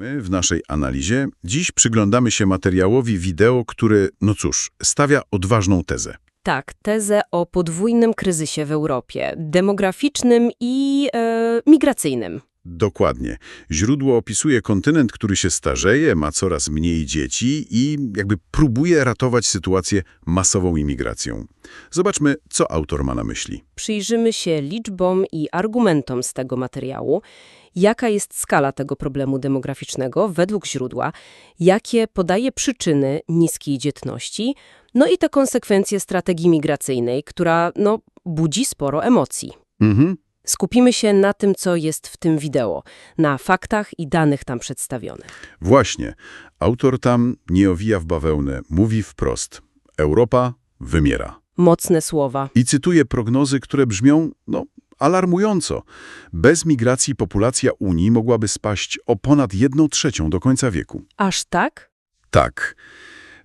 My w naszej analizie dziś przyglądamy się materiałowi wideo, który, no cóż, stawia odważną tezę. Tak, tezę o podwójnym kryzysie w Europie demograficznym i e, migracyjnym. Dokładnie. Źródło opisuje kontynent, który się starzeje, ma coraz mniej dzieci i jakby próbuje ratować sytuację masową imigracją. Zobaczmy, co autor ma na myśli. Przyjrzymy się liczbom i argumentom z tego materiału, jaka jest skala tego problemu demograficznego według źródła, jakie podaje przyczyny niskiej dzietności, no i te konsekwencje strategii migracyjnej, która no, budzi sporo emocji. Mhm. Skupimy się na tym, co jest w tym wideo, na faktach i danych tam przedstawionych. Właśnie. Autor tam nie owija w bawełnę, mówi wprost. Europa wymiera. Mocne słowa. I cytuję prognozy, które brzmią, no, alarmująco. Bez migracji populacja Unii mogłaby spaść o ponad 1 trzecią do końca wieku. Aż tak? Tak.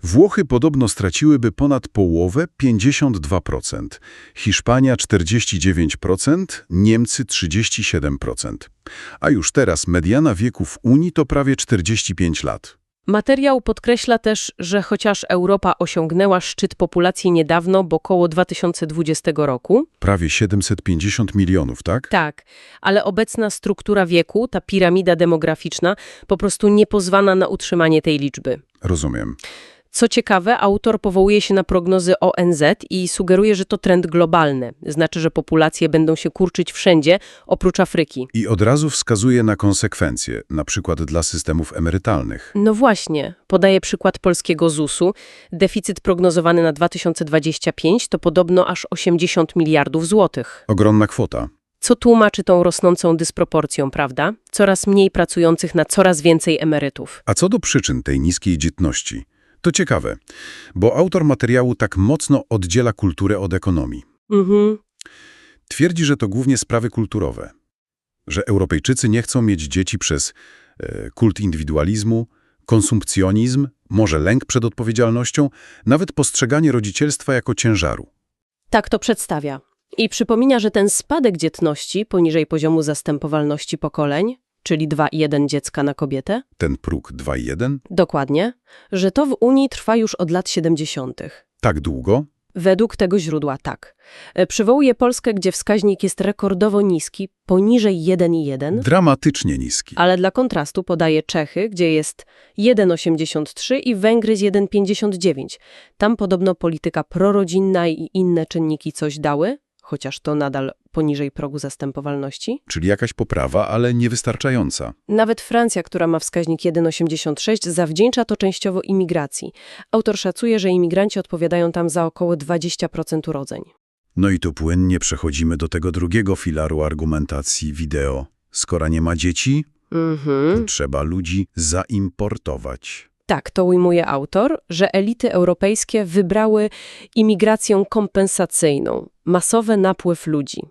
Włochy podobno straciłyby ponad połowę, 52%, Hiszpania 49%, Niemcy 37%. A już teraz mediana wieku w Unii to prawie 45 lat. Materiał podkreśla też, że chociaż Europa osiągnęła szczyt populacji niedawno, bo koło 2020 roku, Prawie 750 milionów, tak? tak, ale obecna struktura wieku, ta piramida demograficzna, po prostu nie pozwala na utrzymanie tej liczby. Rozumiem. Co ciekawe, autor powołuje się na prognozy ONZ i sugeruje, że to trend globalny. Znaczy, że populacje będą się kurczyć wszędzie, oprócz Afryki. I od razu wskazuje na konsekwencje, na przykład dla systemów emerytalnych. No właśnie, podaję przykład polskiego ZUS-u. Deficyt prognozowany na 2025 to podobno aż 80 miliardów złotych. Ogromna kwota. Co tłumaczy tą rosnącą dysproporcją, prawda? Coraz mniej pracujących na coraz więcej emerytów. A co do przyczyn tej niskiej dzietności? To ciekawe, bo autor materiału tak mocno oddziela kulturę od ekonomii. Mhm. Twierdzi, że to głównie sprawy kulturowe. Że Europejczycy nie chcą mieć dzieci przez e, kult indywidualizmu, konsumpcjonizm, może lęk przed odpowiedzialnością, nawet postrzeganie rodzicielstwa jako ciężaru. Tak to przedstawia. I przypomina, że ten spadek dzietności poniżej poziomu zastępowalności pokoleń, czyli 2,1 dziecka na kobietę, Ten próg 2,1? dokładnie, że to w Unii trwa już od lat 70. Tak długo? Według tego źródła tak. E, Przywołuje Polskę, gdzie wskaźnik jest rekordowo niski, poniżej 1,1, Dramatycznie niski. ale dla kontrastu podaje Czechy, gdzie jest 1,83 i Węgry z 1,59. Tam podobno polityka prorodzinna i inne czynniki coś dały, chociaż to nadal poniżej progu zastępowalności. Czyli jakaś poprawa, ale niewystarczająca. Nawet Francja, która ma wskaźnik 1,86, zawdzięcza to częściowo imigracji. Autor szacuje, że imigranci odpowiadają tam za około 20% urodzeń. No i tu płynnie przechodzimy do tego drugiego filaru argumentacji wideo. Skoro nie ma dzieci, Mhm. trzeba ludzi zaimportować. Tak, to ujmuje autor, że elity europejskie wybrały imigrację kompensacyjną, masowy napływ ludzi.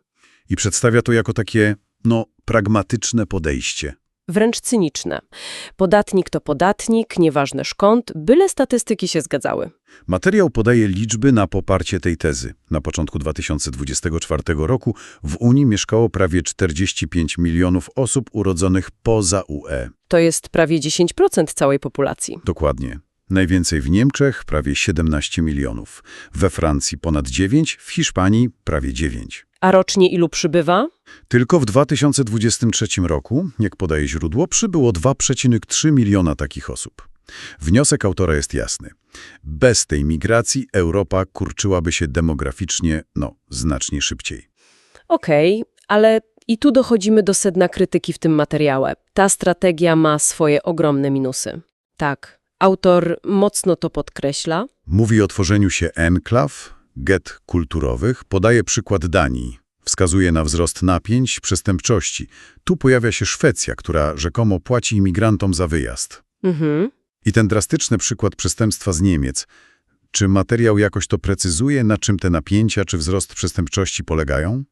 I przedstawia to jako takie, no, pragmatyczne podejście. Wręcz cyniczne. Podatnik to podatnik, nieważne skąd, byle statystyki się zgadzały. Materiał podaje liczby na poparcie tej tezy. Na początku 2024 roku w Unii mieszkało prawie 45 milionów osób urodzonych poza UE. To jest prawie 10% całej populacji. Dokładnie. Najwięcej w Niemczech prawie 17 milionów, we Francji ponad 9, w Hiszpanii prawie 9. A rocznie ilu przybywa? Tylko w 2023 roku, jak podaje źródło, przybyło 2,3 miliona takich osób. Wniosek autora jest jasny. Bez tej migracji Europa kurczyłaby się demograficznie, no, znacznie szybciej. Okej, ale i tu dochodzimy do sedna krytyki w tym materiale. Ta strategia ma swoje ogromne minusy. Tak, autor mocno to podkreśla. Mówi o tworzeniu się enklaw, get kulturowych, podaje przykład Danii. Wskazuje na wzrost napięć, przestępczości. Tu pojawia się Szwecja, która rzekomo płaci imigrantom za wyjazd. Mhm. I ten drastyczny przykład przestępstwa z Niemiec. Czy materiał jakoś to precyzuje, na czym te napięcia czy wzrost przestępczości polegają?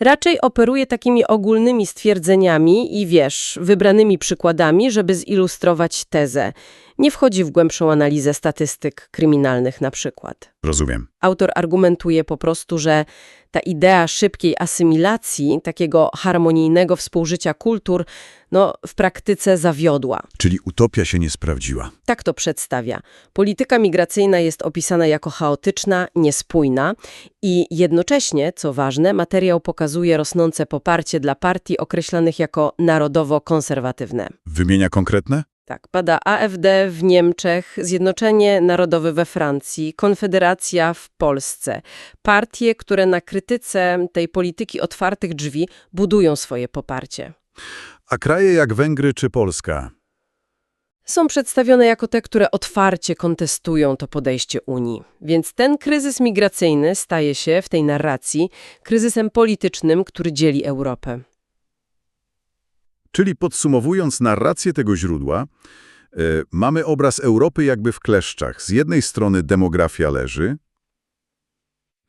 Raczej operuje takimi ogólnymi stwierdzeniami i wiesz, wybranymi przykładami, żeby zilustrować tezę. Nie wchodzi w głębszą analizę statystyk kryminalnych na przykład. Rozumiem. Autor argumentuje po prostu, że ta idea szybkiej asymilacji, takiego harmonijnego współżycia kultur, no w praktyce zawiodła. Czyli utopia się nie sprawdziła. Tak to przedstawia. Polityka migracyjna jest opisana jako chaotyczna, niespójna i jednocześnie, co ważne, materiał pokazuje rosnące poparcie dla partii określanych jako narodowo-konserwatywne. Wymienia konkretne? Tak, pada AfD w Niemczech, Zjednoczenie Narodowe we Francji, Konfederacja w Polsce. Partie, które na krytyce tej polityki otwartych drzwi budują swoje poparcie. A kraje jak Węgry czy Polska? Są przedstawione jako te, które otwarcie kontestują to podejście Unii. Więc ten kryzys migracyjny staje się w tej narracji kryzysem politycznym, który dzieli Europę. Czyli podsumowując narrację tego źródła, e, mamy obraz Europy jakby w kleszczach. Z jednej strony demografia leży,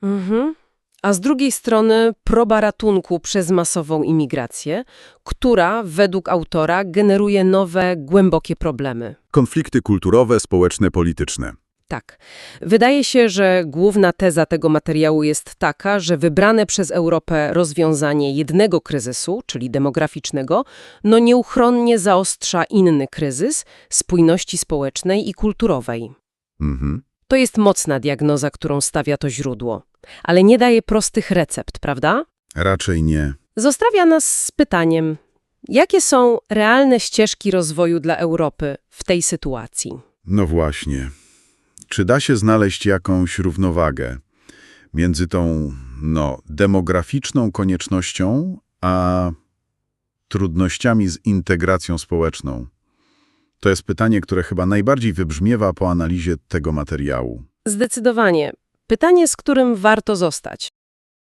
Mhm. A z drugiej strony proba ratunku przez masową imigrację, która według autora generuje nowe, głębokie problemy. konflikty kulturowe, społeczne, polityczne. Tak. Wydaje się, że główna teza tego materiału jest taka, że wybrane przez Europę rozwiązanie jednego kryzysu, czyli demograficznego, no nieuchronnie zaostrza inny kryzys spójności społecznej i kulturowej. Mhm. To jest mocna diagnoza, którą stawia to źródło. Ale nie daje prostych recept, prawda? Raczej nie. Zostawia nas z pytaniem, jakie są realne ścieżki rozwoju dla Europy w tej sytuacji? No właśnie. Czy da się znaleźć jakąś równowagę między tą, no, demograficzną koniecznością, a trudnościami z integracją społeczną? To jest pytanie, które chyba najbardziej wybrzmiewa po analizie tego materiału. Zdecydowanie. Pytanie, z którym warto zostać.